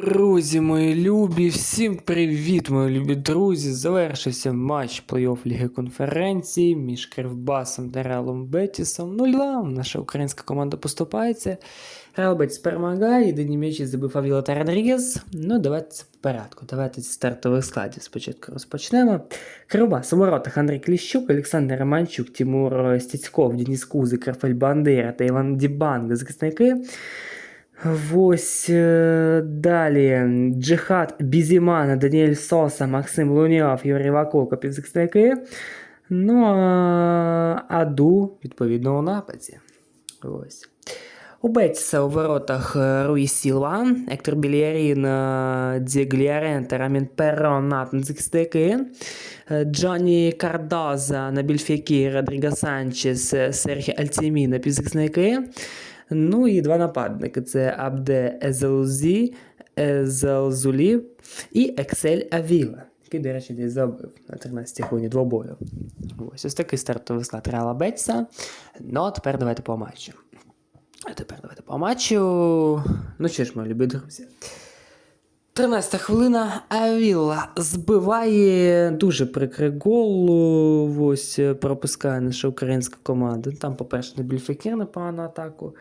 Друзі, мої любі, всім привіт, мої любі друзі. Завершився матч плей-офф Ліги конференції між Кривбасом та Реалом Бетісом. 0-2. Наша українська команда поступається. Реал Бетіс перемагає, єдині м'ячі забив Авіла та Родрігес. Ну, давайте це по порядку. Давайте зі стартових складів спочатку розпочнемо. Кривбас у воротах Андрій Кліщук, Олександр Романчук, Тимур Стецьков, Деніс Кузик, Рафаель Бандера та Іван Дібанга захисники. Ось е, далі. Джихад Бізімана, Даніель Соса, Максим Луньов, Юрій Вакулко, півзахисники. Ну а Аду, відповідно, у нападі. Ось. У Бетіса у воротах е, Руї Сілва, Ектор Білярін, е, Дігліарен Рамін Перрон, Натан захисники. Е, Джонні Кардоза, Набіль Фекір, Родріго Санчес, Серхі Альтіміна, півзахисники. Ну і два нападники: це Абде Езелзі, Езелзулі і Ексель Авіла, який, до речі, десь забив на 13-й хвилині двобою. Ось ось такий стартовий склад Реала Бетса. Ну, а тепер давайте по матчу. А тепер давайте по матчу. Ну що ж, мої любі друзі. 13 хвилина. Авіла збиває дуже прикрий гол. Ось е, пропускає наша українська команда. Там, по-перше, Набіль Фекір непогану атаку.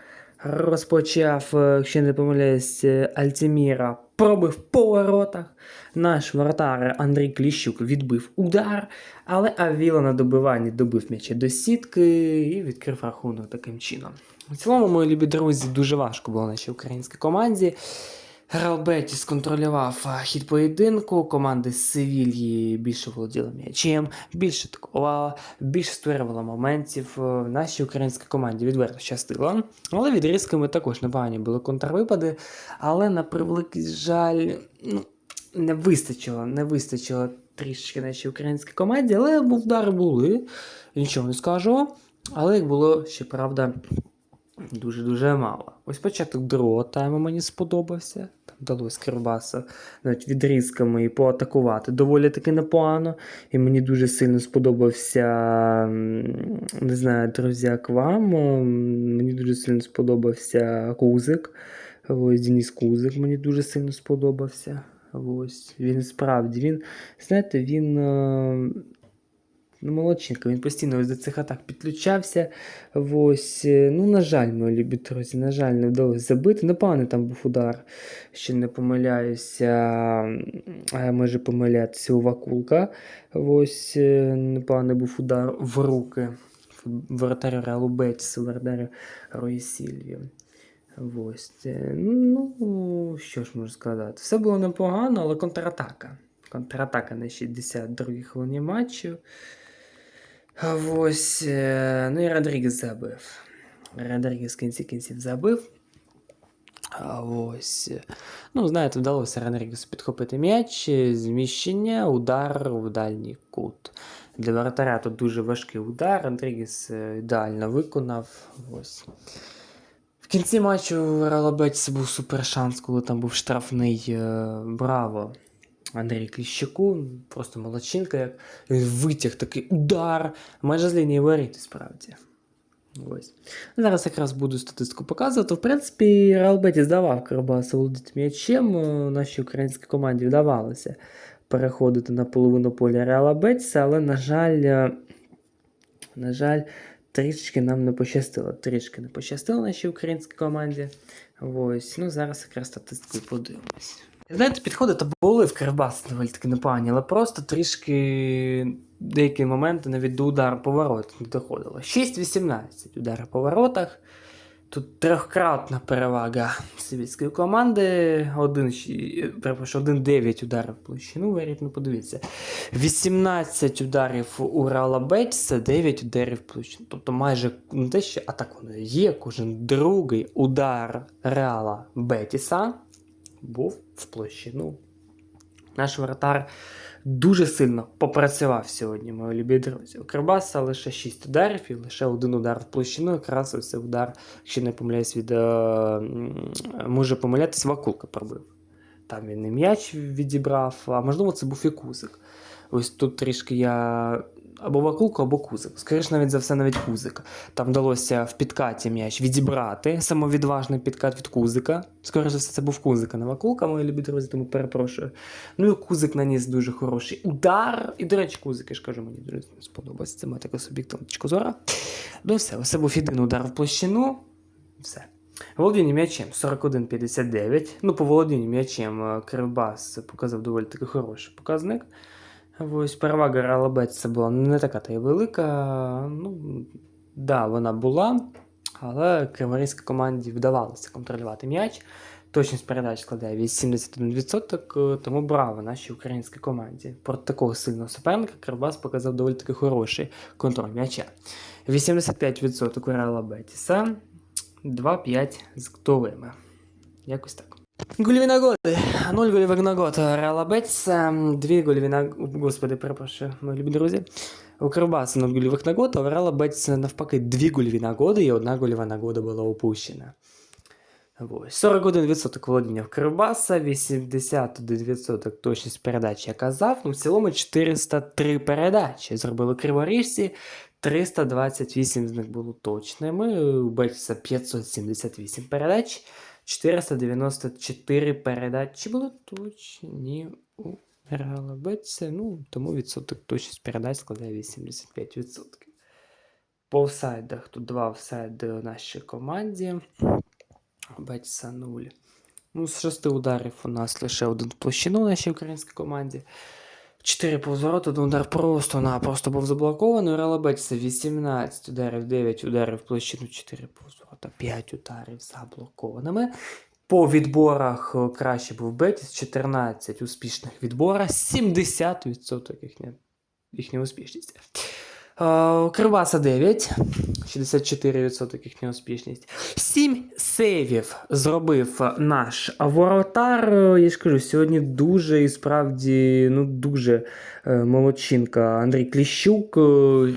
Розпочав, е, якщо не помиляюсь, е, Альтіміра пробив по воротах. Наш воротар Андрій Кліщук відбив удар, але Авіла на добиванні добив м'яча до сітки і відкрив рахунок таким чином. В цілому, мої любі друзі, дуже важко було нашій українській команді. Реал Бетіс контролював хід поєдинку, команди з Севільї більше володіли м'ячем, більше атакувала, більше створювала моментів. Е, Нашій українській команді відверто щастило. Але відрізками також непогані були контрвипади. Але на превеликий жаль, ну, не вистачило, не вистачило трішечки нашій українській команді, але удари були. Нічого не скажу. Але їх було, ще правда, дуже-дуже мало. Ось початок другого тайму мені сподобався. Там вдалося Кривбаса навіть відрізками і поатакувати доволі таки непогано. І мені дуже сильно сподобався, не знаю, друзі, як вам. Мені дуже сильно сподобався Кузик. Ось Деніс Кузик мені дуже сильно сподобався. Ось він справді, він, знаєте, він. Е, Ну, молодчинка, він постійно ось до цих атак підключався. Ось, е, ну, на жаль, мої любі друзі, на жаль, не вдалося забити. Непоганий там був удар, ще не помиляюся, а я може помилятися у Вакулка. Ось е, непоганий був удар в руки воротарю Реалу Бетісу, воротарю Рої Сільві. Ось. е, Ну, що ж можу сказати? Все було непогано, але контратака. Контратака на 62-й хвилині матчу. Ось. е, Ну і Родрігес забив. Родрігес в кінці кінців забив. А ось. е, Ну, знаєте, вдалося Родрігесу підхопити м'яч, е, зміщення, удар в дальній кут. Для воротаря тут дуже важкий удар. Родрігес ідеально виконав. Ось. В кінці матчу Реала був супер шанс, коли там був штрафний Браво. Андрій Кліщаку, просто молодчинка, як він витяг такий удар, майже з лінії воріт, справді. Ось. Зараз якраз буду статистику показувати. В принципі, Реал Бетіс давав Карабаса володіти м'ячем. е, Нашій українській команді вдавалося переходити на половину поля Реала Бетіса, але, на жаль, е, на жаль, трішки нам не пощастило. Трішки не пощастило нашій українській команді. Ось. Ну, зараз якраз статистику подивимось. Знаєте, підходи то були в Кривбас доволі таки непогані, але просто трішки деякі моменти навіть до удару поворот не доходило. 6-18 удари по воротах. Тут трьохкратна перевага сивільської команди. 1-9 ударів площину воріт, ну подивіться. 18 ударів у Реала Бетіса, 9 ударів площину. Тобто майже не те, що а так воно є. Кожен другий удар Реала Бетіса був в площину. Наш вратар дуже сильно попрацював сьогодні, мої любі друзі. У Кривбаса лише 6 ударів і лише один удар в площину. Якраз ось удар, якщо не помиляюсь, від е, може помилятись, Вакулка пробив. Там він і м'яч відібрав, а можливо, це був і кузик. Ось тут трішки я або Вакулко, або Кузик. Скоріше навіть за все, навіть Кузик. Там вдалося в підкаті м'яч відібрати самовідважний підкат від Кузика. Скоріше за все, це був Кузик, а не Вакулка, мої любі друзі, тому перепрошую. Ну і Кузик наніс дуже хороший удар. І, до речі, Кузик, я ж кажу, мені друзі, сподобається. Це моя така суб'єктивна точка зору. Ну все, це був єдиний удар в площину. Все. Володіння м'ячем 41-59. Ну, по володінню м'ячем е, Кривбас показав доволі таки хороший показник. Ось перевага Реала Бетіса була не така та й велика. Ну, да, вона була, але криворізькій команді вдавалося контролювати м'яч. Точність передач складає 81%, е, тому браво нашій українській команді. Проти такого сильного суперника Кривбас показав доволі таки хороший контроль м'яча. 85% у Реала Бетіса, 2-5 з готовими. Якось так. Гольові нагоди. 0 гольових нагод Реала Бетіса, 2 гольові нагоди. Господи, перепрошую, мої любі друзі. У Кривбаса 0 гольових нагод, а у Реала Бетіса навпаки 2 гольові нагоди і одна гольова нагода була упущена. Ось. 41% володіння в Кривбаса, 81% точність передач я казав. Ну, в цілому 403 передачі зробили криворіжці, 328 з них було точними. У Бетіса 578 передач, 494 передачі були точні у Бетіса. Ну, тому відсоток точність передач складає 85%. По офсайдах тут два офсайди у нашій команді. Бетіса 0. Ну, з шести ударів у нас лише один площину у нашій українській команді. 4 повзороти, один удар просто-напросто був заблокований. Реала Бетіса 18 ударів, 9 ударів в площину, 4 повзорота, 5 ударів заблокованими. По відборах е, краще був Бетіс, 14 успішних відбора, 70% їхня, їхня успішність. Кривбаса 9, 64% їхня успішність. 7 сейвів зробив наш воротар. Е, Я ж кажу, сьогодні дуже і справді ну, дуже е, молодчинка. Андрій Кліщук е,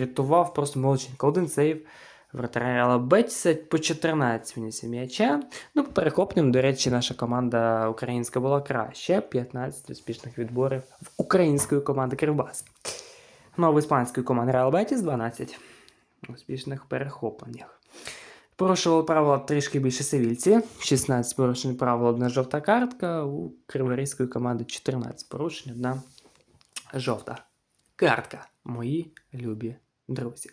рятував просто молодчинка. Один сейв вратаря Бетіса по 14 виніс м'яча. Ну, по перехопленням, до речі, наша команда українська була краще. 15 успішних відборів в української команди Кривбас. Ну, а в іспанської команди Реал Бетіс 12 успішних перехопленнях. Порушували правила трішки більше севільці. 16 порушень правил, одна жовта картка. У криворізької команди 14 порушень, одна жовта картка. Мої любі друзі.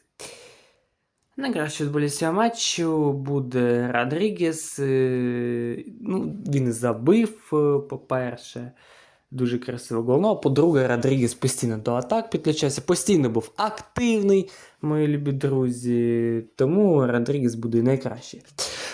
Найкращий футболіст цього матчу буде Родрігес. Е, Ну, він забив, е, по-перше, дуже красиво гол. А по-друге, Родрігес постійно до атак підключався, постійно був активний, мої любі друзі. Тому Родрігес буде найкращий.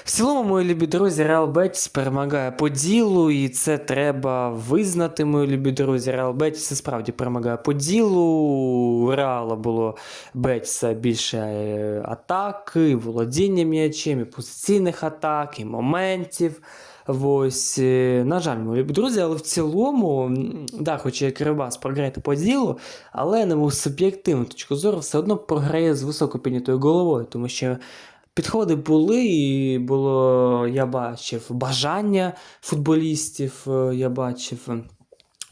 В цілому, мої любі друзі, Реал Бетіс перемагає по ділу, і це треба визнати, мої любі друзі. Реал Бетіс справді перемагає по ділу. У Реала було Бетіса більше е, атак, і володіння м'ячем, і позиційних атак, і моментів. Ось, е, на жаль, мої друзі, але в цілому, да, хоч і Кривбас програє по ділу, але на мою суб'єктивну точку зору все одно програє з високо піднятою головою, тому що підходи були, і було, я бачив, бажання футболістів, е, я бачив.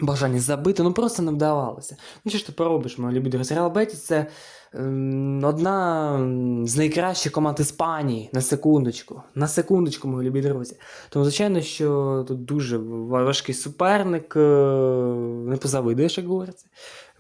Бажання забити, ну просто не вдавалося. Ну що ж ти поробиш, мої любі друзі? Реал Бетіс це ем, одна з найкращих команд Іспанії. На секундочку. На секундочку, мої любі друзі. Тому, звичайно, що тут дуже важкий суперник, е, не позавидуєш, як говориться.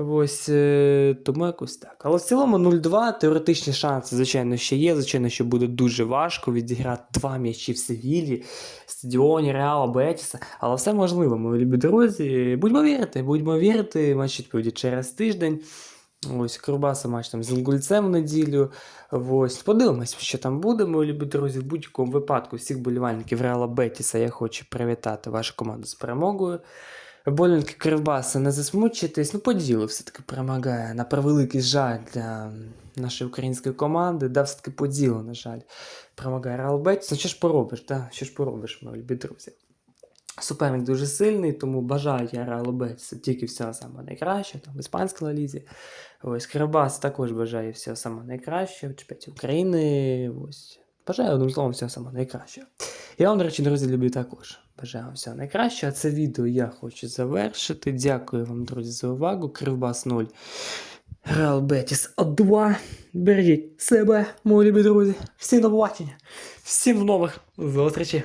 Ось е, тому якось так. Але в цілому 0-2 теоретичні шанси, звичайно, ще є. Звичайно, що буде дуже важко відіграти два м'ячі в Севілі, стадіоні Реала Бетіса. Але все можливо, мої любі друзі. Будьмо вірити, будьмо вірити. Матч відповіді через тиждень. Ось Курбаса матч там з Інгульцем в неділю. Ось подивимось, що там буде, мої любі друзі. В будь-якому випадку всіх болівальників Реала Бетіса я хочу привітати вашу команду з перемогою. Болінки Кривбаса, не засмучуйтесь, ну поділи все-таки перемагає. На превеликий жаль для нашої української команди. Да, все-таки поділу, на жаль, перемагає Реал Бетіс. Ну що ж поробиш, да? що ж поробиш, мої любі друзі. Суперник дуже сильний, тому бажаю я Реалу Бетісу тільки всього самого найкращого, там в іспанській лалізі. Ось Кривбас також бажає всього самого найкращого, в чемпіонаті України. Ось. Бажаю одним словом всього самого найкращого. Я вам, до речі, друзі, люблю також. Бажаю всього найкращого. А це відео я хочу завершити. Дякую вам, друзі, за увагу. Кривбас 0. Реал Бетіс 2. Бережіть себе, мої любі друзі. Всім до побачення. Всім нових зустрічей.